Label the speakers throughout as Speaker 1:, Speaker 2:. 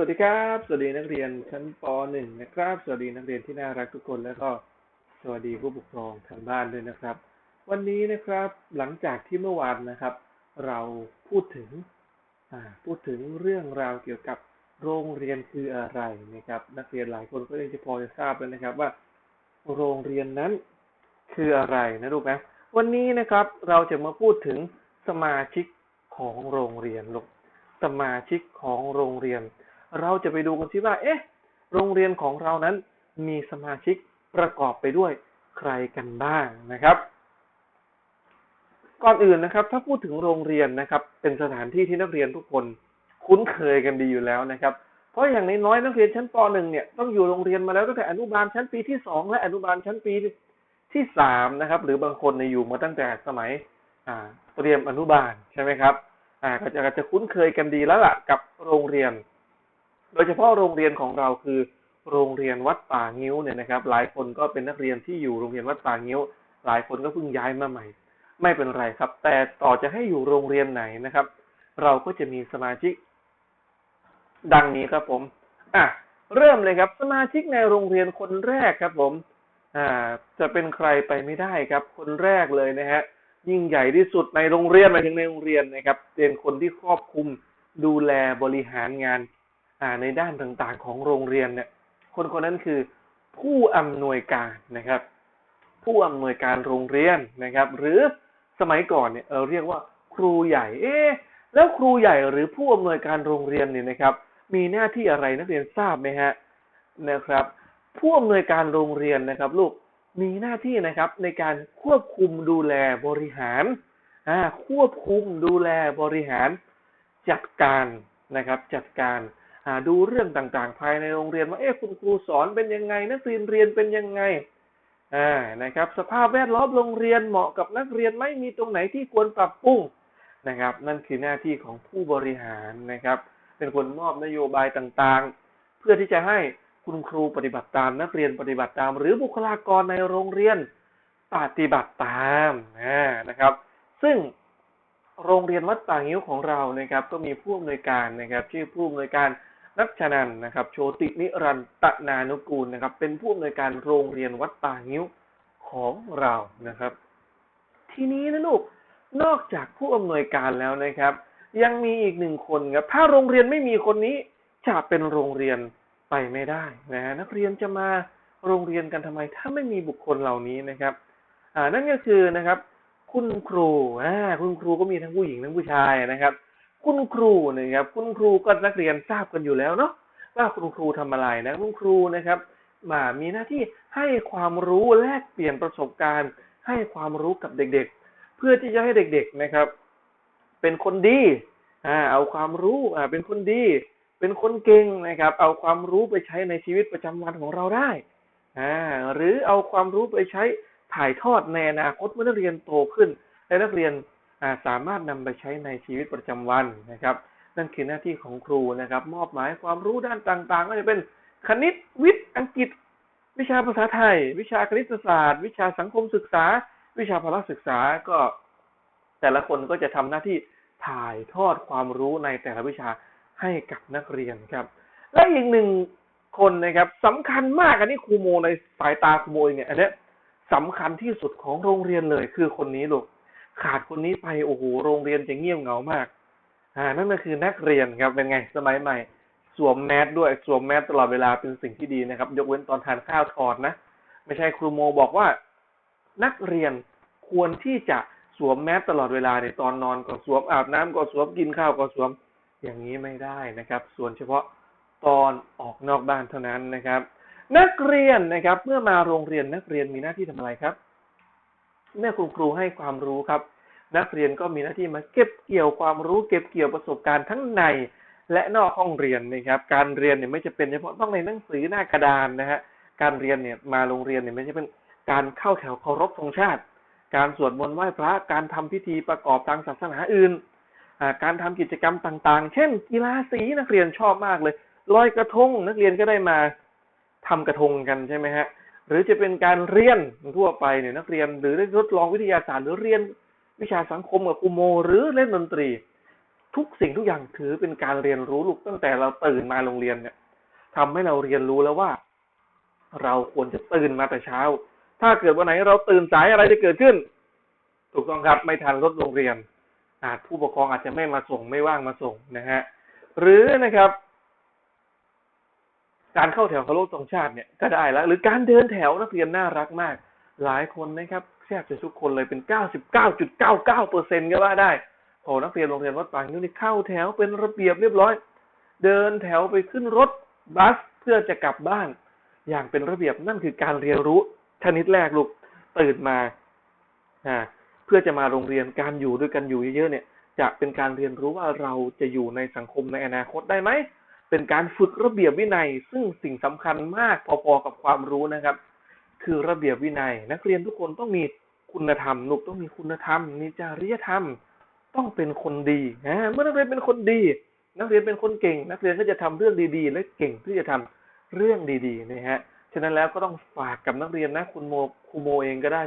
Speaker 1: วัสดีครับ สวัสดีนักเรียนชั้นป .1 นะครับ สวัสดีนักเรียนที่น่ารักทุกคนแล้วก็สวัสดีผู้ปกครองทางบ้านด้วยนะครับ วันนี้นะครับหลังจากที่เมื่อวานนะครับ เราพูดถึงพูดถึงเรื่องราวเกี่ยวกับโรงเรียนคืออะไรนะครับ นักเรียนหลายคนก็ยังจะพอจะทราบแล้วนะครับว่า โรงเรียนนั้นคืออะไรนะลูกนะวันนี้นะครับเราจะมาพูดถึงสมาชิกของโรงเรียนลูกสมาชิกของโรงเรียน เราจะไปดูกันที่ว่า เอ๊ะ โรงเรียนของเรานั้นมีสมาชิกประกอบไปด้วยใครกันบ้างนะครับ ก่อนอื่นนะครับ ถ้าพูดถึงโรงเรียนนะครับ เป็นสถานที่ที่นักเรียนทุกคนคุ้นเคยกันดีอยู่แล้วนะครับ เพราะอย่างน้อยๆนักเรียนชั้นป .1 เนี่ยต้องอยู่โรงเรียนมาแล้วตั้งแต่อนุบาลชั้นปีที่สองและอนุบาลชั้นปีที่สามนะครับ หรือบางคนในอยู่มาตั้งแต่สมัยเตรียมอนุบาลใช่ไหมครับก็จะก็จะคุ้นเคยกันดีแล้วล่ะกับโรงเรียน โดยเฉพาะโรงเรียนของเราคือ โรงเรียนวัดป่างิ้วเนี่ยนะครับ หลายคนก็เป็นนักเรียนที่อยู่โรงเรียนวัดป่างิ้ว หลายคนก็เพิ่งย้ายมาใหม่ ไม่เป็นไรครับ แต่ต่อจะให้อยู่โรงเรียนไหนนะครับ เราก็จะมีสมาชิก ดังนี้ครับผม อะเริ่มเลยครับสมาชิกในโรงเรียนคนแรกครับผม อ่า จะเป็นใครไปไม่ได้ครับ คนแรกเลยนะฮะ ยิ่งใหญ่ที่สุดในโรงเรียนหมายถึงในโรงเรียนนะครับ เป็นคนที่ครอบคลุมดูแลบริหารงาน ในด้านต่างๆของโรงเรียนเนี่ยคนคนนั้นคือผู้อำนวยการนะครับ ผู้อำนวยการโรงเรียนนะครับ หรือสมัยก่อนเนี่ยเราเรียกว่าครูใหญ่ เอ๊ะแล้วครูใหญ่หรือผู้อำนวยการโรงเรียนเนี่ยนะครับ มีหน้าที่อะไรนักเรียนทราบไหมฮะนะครับ ผู้อำนวยการโรงเรียนนะครับ ลูกมีหน้าที่นะครับในการควบคุมดูแลบริหารอ่าควบคุมดูแลบริหารจัดการนะครับ จัดการ ดูเรื่องต่างๆ ภายในโรงเรียนว่าเอ๊ะคุณครูสอนเป็นยังไง นักเรียนเรียนเป็นยังไงอ่านะครับ สภาพแวดล้อมโรงเรียนเหมาะกับนักเรียนไหม่มีตรงไหนที่ควรปรับปรุงนะครับ นั่นคือหน้าที่ของผู้บริหารนะครับ เป็นคนมอบนโยบายต่างๆ เพื่อที่จะให้คุณครูปฏิบัติตาม นักเรียนปฏิบัติตาม หรือบุคลากรในโรงเรียนปฏิบัติตามนะครับ ซึ่งโรงเรียนวัดป่างิ้วของเรานะครับ ก็มีผู้อำนวยการนะครับ ชื่อผู้อำนวยการ นัชนันนะครับ โชตินิรันตนานุกูลนะครับ เป็นผู้อำนวยการโรงเรียนวัดป่างิ้วของเรานะครับ ทีนี้นะลูกนอกจากผู้อำนวยการแล้วนะครับ ยังมีอีกหนึ่งคนครับถ้าโรงเรียนไม่มีคนนี้จะเป็นโรงเรียนไปไม่ได้นะฮะนักเรียนจะมาโรงเรียนกันทำไม ถ้าไม่มีบุคคลเหล่านี้นะครับ อ่านั่นก็คือนะครับ คุณครูอ่าคุณครูก็มีทั้งผู้หญิงทั้งผู้ชายนะครับ คุณครูนะครับ คุณครูก็นักเรียนทราบกันอยู่แล้วเนาะว่าคุณครูทำอะไรนะคุณครูนะครับมามีหน้าที่ให้ความรู้แลกเปลี่ยนประสบการณ์ ให้ความรู้กับเด็กๆ เพื่อที่จะให้เด็กๆนะครับ เป็นคนดีอ่าเอาความรู้อ่าเป็นคนดี เป็นคนเก่งนะครับ เอาความรู้ไปใช้ในชีวิตประจำวันของเราได้อ่าหรือเอาความรู้ไปใช้ถ่ายทอดในอนาคตเมื่อนักเรียนโตขึ้นและนักเรียน สามารถนำไปใช้ในชีวิตประจำวันนะครับ นั่นคือหน้าที่ของครูนะครับ มอบหมายความรู้ด้านต่างๆ ก็จะเป็นคณิตวิทย์อังกฤษ วิชาภาษาไทย วิชาคณิตศาสตร์ วิชาสังคมศึกษา วิชาพละศึกษาก็ แต่ละคนก็จะทำหน้าที่ถ่ายทอดความรู้ในแต่ละวิชาให้กับนักเรียนครับ และอีกหนึ่งคนนะครับสำคัญมากอันนี้ครูโมในสายตาครูโมเนี่ยอันนี้สำคัญที่สุดของโรงเรียนเลยคือคนนี้ลูก ขาดคนนี้ไปโอ้โหโรงเรียนจะเงียบเหงามาก อ่า นั่นก็คือนักเรียนครับเป็นไง สมัยใหม่ สวมแมสด้วยสวมแมสตลอดเวลาเป็นสิ่งที่ดีนะครับ ยกเว้นตอนทานข้าวถอดนะ ไม่ใช่ครูโมบอกว่า นักเรียนควรที่จะสวมแมสตลอดเวลาในตอนนอนก็สวมอาบน้ำก็สวมกินข้าวก็สวมอย่างนี้ไม่ได้นะครับ ส่วนเฉพาะตอนออกนอกบ้านเท่านั้นนะครับ นักเรียนนะครับ เมื่อมาโรงเรียนนักเรียนมีหน้าที่ทำอะไรครับ เมื่อคุณครูให้ความรู้ครับ นักเรียนก็มีหน้าที่มาเก็บเกี่ยวความรู้เก็บเกี่ยวประสบการณ์ทั้งในและนอกห้องเรียนนะครับ การเรียนเนี่ยไม่จะเป็นเฉพาะต้องในหนังสือหน้ากระดานนะฮะการเรียนเนี่ยมาโรงเรียนเนี่ยไม่ใช่เป็นการเข้าแถวเคารพธงชาติ การสวดมนต์ไหว้พระการทำพิธีประกอบทางศาสนาอื่นการทำกิจกรรมต่างๆ เช่น กีฬาสีนักเรียนชอบมากเลยลอยกระทงนักเรียนก็ได้มาทำกระทงกันใช่ไหมฮะ หรือจะเป็นการเรียนทั่วไปเนี่ยนักเรียนหรือได้ทดลองวิทยาศาสตร์ หรือเรียนวิชาสังคมกับครูโม หรือเล่นดนตรี ทุกสิ่งทุกอย่างถือเป็นการเรียนรู้ลูกตั้งแต่เราตื่นมาโรงเรียนเนี่ยทำให้เราเรียนรู้แล้วว่า เราควรจะตื่นมาแต่เช้า ถ้าเกิดวันไหนเราตื่นสายอะไรจะเกิดขึ้น ถูกต้องครับไม่ทันรถโรงเรียนอาจผู้ปกครองอาจจะไม่มาส่งไม่ว่างมาส่งนะฮะหรือนะครับ การเข้าแถวเคารพธงชาติเนี่ยก็ได้แล้ว หรือการเดินแถวนักเรียนน่ารักมาก หลายคนนะครับแทบจะทุกคนเลยเป็นเก้าสิบเก้าจุดเก้าเก้าเปอร์เซ็นต์ก็ว่าได้โอ้นักเรียนโรงเรียนวัดปางนิ้วนี่เข้าแถวเป็นระเบียบเรียบร้อย เดินแถวไปขึ้นรถบัสเพื่อจะกลับบ้าน อย่างเป็นระเบียบนั่นคือการเรียนรู้ชนิดแรกลูกตื่นมาอ่าเพื่อจะมาโรงเรียนการอยู่ด้วยกันอยู่เยอะๆเนี่ยจะเป็นการเรียนรู้ว่าเราจะอยู่ในสังคมในอนาคตได้ไหม เป็นการฝึกระเบียบวินัย ซึ่งสิ่งสำคัญมากพอๆกับความรู้นะครับ คือระเบียบวินัย นักเรียนทุกคนต้องมีคุณธรรมลูกต้องมีคุณธรรมมีจริยธรรม ต้องเป็นคนดีนะเมื่อนักเรียนเป็นคนดี นักเรียนเป็นคนเก่ง นักเรียนก็จะทำเรื่องดีๆ และเก่งที่จะทำเรื่องดีๆนะฮะฉะนั้นแล้วก็ต้องฝากกับนักเรียนนะคุณโมครูโมเองก็ได้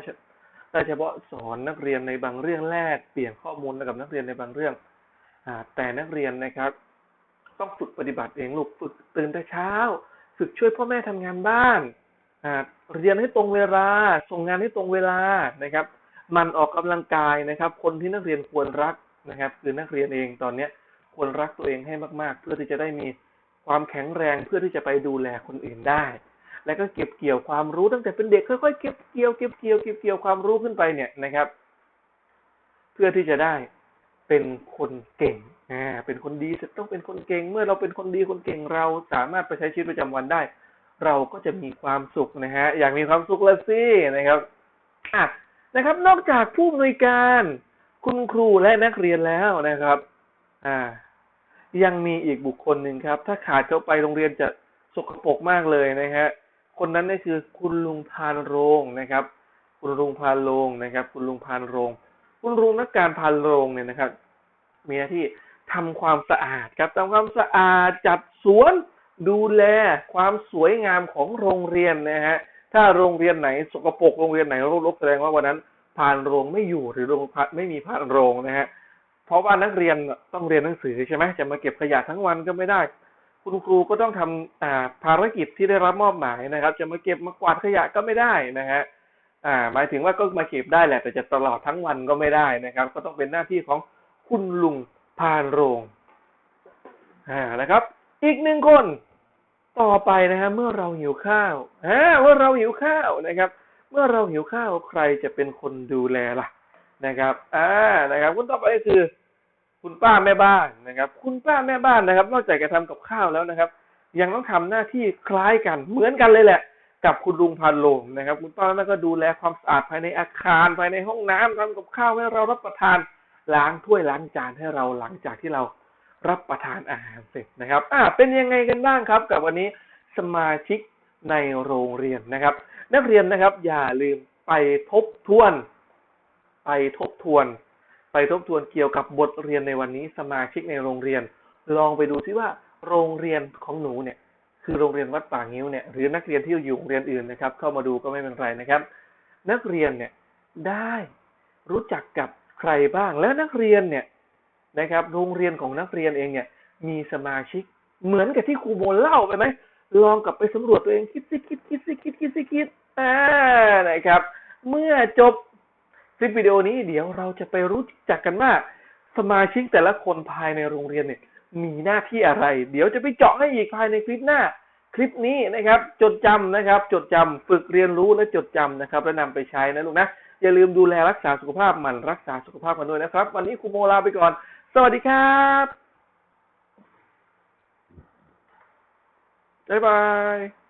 Speaker 1: แต่เฉพาะสอนนักเรียนในบางเรื่องแรก เปลี่ยนข้อมูลกับนักเรียนในบางเรื่องอแต่นักเรียนนะครับ ต้องฝึกปฏิบัติเองลูกฝึกตื่นแต่เช้า ฝึกช่วยพ่อแม่ทำงานบ้านเรียนให้ตรงเวลา ส่งงานให้ตรงเวลานะครับ มันออกกำลังกายนะครับ คนที่นักเรียนควรรักนะครับ คือนักเรียนเองตอนเนี้ยควรรักตัวเองให้มากๆ เพื่อที่จะได้มีความแข็งแรงเพื่อที่จะไปดูแลคนอื่นได้ แล้วก็เก็บเกี่ยวความรู้ตั้งแต่เป็นเด็กค่อยๆเก็บเกี่ยวเก็บเกี่ยวเก็บเกี่ยวความรู้ขึ้นไปเนี่ยนะครับ เพื่อที่จะได้เป็นคนเก่ง อ่าเป็นคนดีจะต้องเป็นคนเก่ง เมื่อเราเป็นคนดีคนเก่งเราสามารถไปใช้ชีวิตประจำวันได้ เราก็จะมีความสุขนะฮะ อยากมีความสุขละสินะครับอะนะครับ นอกจากผู้อำนวยการ คุณครูและนักเรียนแล้วนะครับ อ่า ยังมีอีกบุคคลหนึ่งครับ ถ้าขาดเขาไปโรงเรียนจะสกปรกมากเลยนะฮะคนนั้นนี่คือคุณลุงพานโรงนะครับ คุณลุงพานโรงนะครับ คุณลุงพานโรง คุณลุงนักการพานโรงเนี่ยนะครับ มีหน้าที่ ทำความสะอาดครับทำความสะอาดจัดสวนดูแลความสวยงามของโรงเรียนนะฮะถ้าโรงเรียนไหนสกปรกโรงเรียนไหนรกแสดงว่าวันนั้นพานโรงไม่อยู่หรือโรงพักไม่มีพานโรงนะฮะเพราะว่านักเรียนต้องเรียนหนังสือใช่ไหมจะมาเก็บขยะทั้งวันก็ไม่ได้ คุณครูก็ต้องทำอ่าภารกิจที่ได้รับมอบหมายนะครับ จะมาเก็บมากวาดขยะก็ไม่ได้นะฮะอ่าหมายถึงว่าก็มาเก็บได้แหละแต่จะตลอดทั้งวันก็ไม่ได้นะครับ ก็ต้องเป็นหน้าที่ของคุณลุง พานโรงอ่านะครับ อีกหนึ่งคน ต่อไปนะฮะเมื่อเราหิวข้าวอ่าเมื่อเราหิวข้าวนะครับ เมื่อเราหิวข้าวใครจะเป็นคนดูแลล่ะนะครับอ่านะครับ คุณต่อไปคือ คุณป้าแม่บ้านนะครับ คุณป้าแม่บ้านนะครับ นอกจากจะทำกับข้าวแล้วนะครับ ยังต้องทำหน้าที่คล้ายกันเหมือนกันเลยแหละ กับคุณลุงพันโลงนะครับ คุณป้าแม่ก็ดูแลความสะอาดภายในอาคารภายในห้องน้ำทำกับข้าวให้เรารับประทาน ล้างถ้วยล้างจานให้เราหลังจากที่เรารับประทานอาหารเสร็จนะครับ อ่าเป็นยังไงกันบ้างครับ กับวันนี้สมาชิกในโรงเรียนนะครับ นักเรียนนะครับ อย่าลืมไปทบทวน ไปทบทวน ไปทบทวนเกี่ยวกับบทเรียนในวันนี้ สมาชิกในโรงเรียน ลองไปดูซิว่าโรงเรียนของหนูเนี่ย คือโรงเรียนวัดป่างิ้วเนี่ยหรือนักเรียนที่อยู่โรงเรียนอื่นนะครับ เข้ามาดูก็ไม่เป็นไรนะครับ นักเรียนเนี่ยได้รู้จักกับ ใครบ้าง แล้วนักเรียนเนี่ยนะครับโรงเรียนของนักเรียนเองเนี่ย มีสมาชิก เหมือนกับที่ครูโมเล่าไปไหมลองกลับไปสำรวจตัวเองคิดสิคิดคิดสิคิดคิดสิคิดอ่านะครับ เมื่อจบคลิปวิดีโอนี้เดี๋ยวเราจะไปรู้จักกันว่าสมาชิกแต่ละคนภายในโรงเรียนเนี่ย มีหน้าที่อะไร เดี๋ยวจะไปเจาะให้อีกภายในคลิปหน้า คลิปนี้นะครับ จดจำนะครับ จดจำฝึกเรียนรู้และจดจำนะครับ แล้วนำไปใช้นะลูกนะ อย่าลืมดูแลรักษาสุขภาพมันรักษาสุขภาพกันด้วยนะครับ วันนี้ครูโมลาไปก่อน สวัสดีครับบ๊ายบาย